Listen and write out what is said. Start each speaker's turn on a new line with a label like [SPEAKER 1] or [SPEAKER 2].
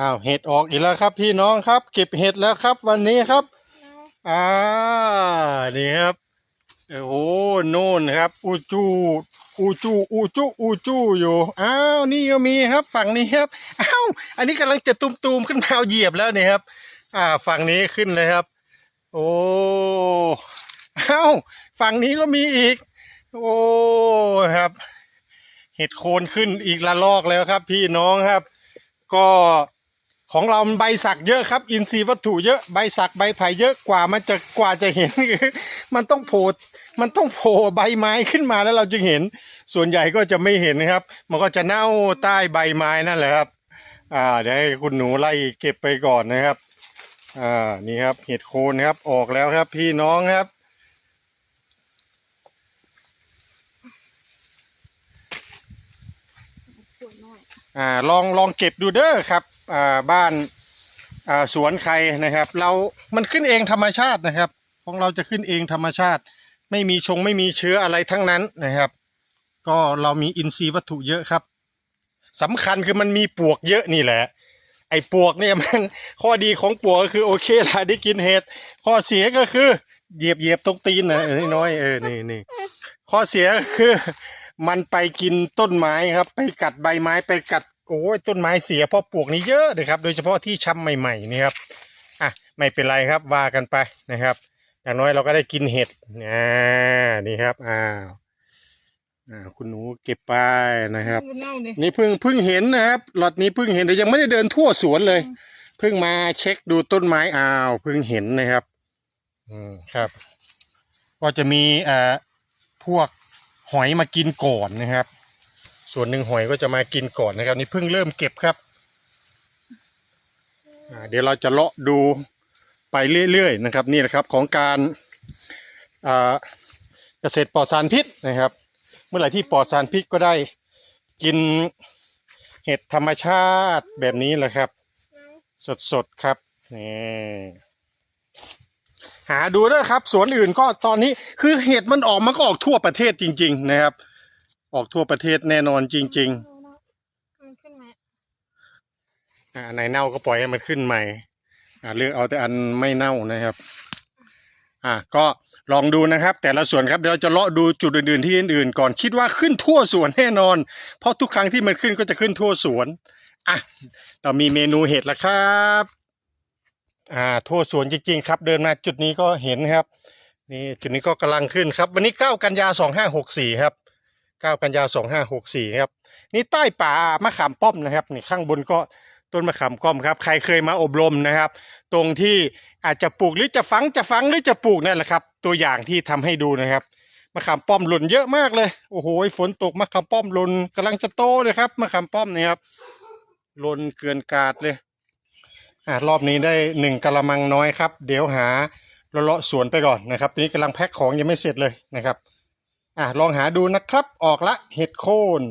[SPEAKER 1] อ้าวเห็ดออกอีกแล้วครับ พี่น้องครับ เก็บเห็ดแล้วครับ วันนี้ครับอ่านี่ครับโอ้โหโน่นครับ อูจูอูจูอูจูอูจูอยู่อ้าวนี่ก็มีครับ ฝั่งนี้ครับอ้าวอันนี้กำลังจะตุมๆขึ้นมาเอาเหยียบแล้วเนี่ยครับ อ่า ฝั่งนี้ขึ้นเลยครับ โอ้อ้าวฝั่งนี้ก็มีอีก โอ้ครับ เห็ดโคนขึ้นอีกละลอกแล้วครับ พี่น้องครับ ก็ ของเราใบสักเยอะครับ อินทรีย์วัตถุเยอะใบสักใบไผ่เยอะกว่ามันจะกว่าจะเห็น มันต้องโผล่มันต้องโผล่ใบไม้ขึ้นมาแล้วเราจึงเห็น ส่วนใหญ่ก็จะไม่เห็นนะครับ มันก็จะเน่าใต้ใบไม้นั่นแหละครับ อ่าเดี๋ยวให้คุณหนูไล่เก็บไปก่อนนะครับ อ่านี่ครับ เห็ดโคนครับออกแล้วครับ พี่น้องครับ
[SPEAKER 2] อ่า
[SPEAKER 1] ลองลองเก็บดูเด้อครับ บ้านสวนใครนะครับ เรา มันขึ้นเองธรรมชาตินะครับ ของเราจะขึ้นเองธรรมชาติ ไม่มีชงไม่มีเชื้ออะไรทั้งนั้นนะครับ ก็เรามีอินทรีย์วัตถุเยอะครับสำคัญคือมันมีปวกเยอะนี่แหละ ไอ้ปวกเนี่ยมันข้อดีของปวกก็คือโอเคละได้กินเห็ดข้อเสียก็คือเหยียบเหยียบตรงตีนนะเออน้อยเออนี่นี่ข้อเสียคือ มันไปกินต้นไม้ครับ ไปกัดใบไม้ไปกัด โอ้ยต้นไม้เสียเพราะปลวกนี้เยอะเลยครับ โดยเฉพาะที่ช้ำใหม่ๆนี่ครับอะไม่เป็นไรครับว่ากันไปนะครับอย่างน้อยเราก็ได้กินเห็ดอ่านี่ครับอ้าวอ่าคุณหนูเก็บไปนะครับ
[SPEAKER 2] มันเน่าเลย
[SPEAKER 1] นี่เพิ่งเพิ่งเห็นนะครับ หลอดนี้เพิ่งเห็นแต่ยังไม่ได้เดินทั่วสวนเลย เพิ่งมาเช็คดูต้นไม้อ้าวเพิ่งเห็นนะครับ อืมครับ ก็จะมีเอ่อพวกหอยมากินก่อนนะครับ ส่วนหนึ่งหอยก็จะมากินก่อนนะครับ นี่เพิ่งเริ่มเก็บครับเดี๋ยวเราจะเลาะดูไปเรื่อยๆนะครับนี่แหละครับของการเกษตรปลอดสารพิษนะครับ เมื่อไหร่ที่ปลอดสารพิษก็ได้กินเห็ดธรรมชาติแบบนี้แหละครับ สดๆครับนี่หาดูด้วยครับ สวนอื่นก็ตอนนี้คือเห็ดมันออกมันก็ออกทั่วประเทศจริง ๆ นะครับ ออกทั่วประเทศแน่นอนจริง
[SPEAKER 2] มันขึ้นไหม
[SPEAKER 1] ๆอ่าไหนเน่าก็ปล่อยให้มันขึ้นใหม่ อ่าเลือกเอาแต่อันไม่เน่านะครับ อ่าก็ลองดูนะครับ แต่ละส่วนครับเดี๋ยวเราจะเลาะดูจุดอื่นๆที่อื่นๆก่อนคิดว่าขึ้นทั่วสวนแน่นอน เพราะทุกครั้งที่มันขึ้นก็จะขึ้นทั่วสวนอะเรามีเมนูเห็ดแล้วครับอ่าทั่วสวนจริงๆครับ เดินมาจุดนี้ก็เห็นครับ นี่จุดนี้ก็กำลังขึ้นครับ วันนี้เก้ากันยาสองห้าหกสี่ครับ เก้ากันยาสองห้าหกสี่ครับนี่ใต้ป่ามะขามป้อมนะครับนี่ข้างบนก็ต้นมะขามป้อมครับ ใครเคยมาอบรมนะครับ ตรงที่อาจจะปลูกหรือจะฝังจะฝังหรือจะปลูกนั่นแหละครับ ตัวอย่างที่ทำให้ดูนะครับมะขามป้อมหล่นเยอะมากเลยโอ้โหฝนตกมะขามป้อมหล่นกำลังจะโตเลยครับมะขามป้อมนี่ครับหล่นเกลื่อนกาดเลยอ่ารอบนี้ได้หนึ่งกะละมังน้อยครับ เดี๋ยวหาเลาะสวนไปก่อนนะครับตอนนี้กำลังแพ็คของยังไม่เสร็จเลยนะครับ อะลองหาดูนะครับ ออกละเห็ดโคน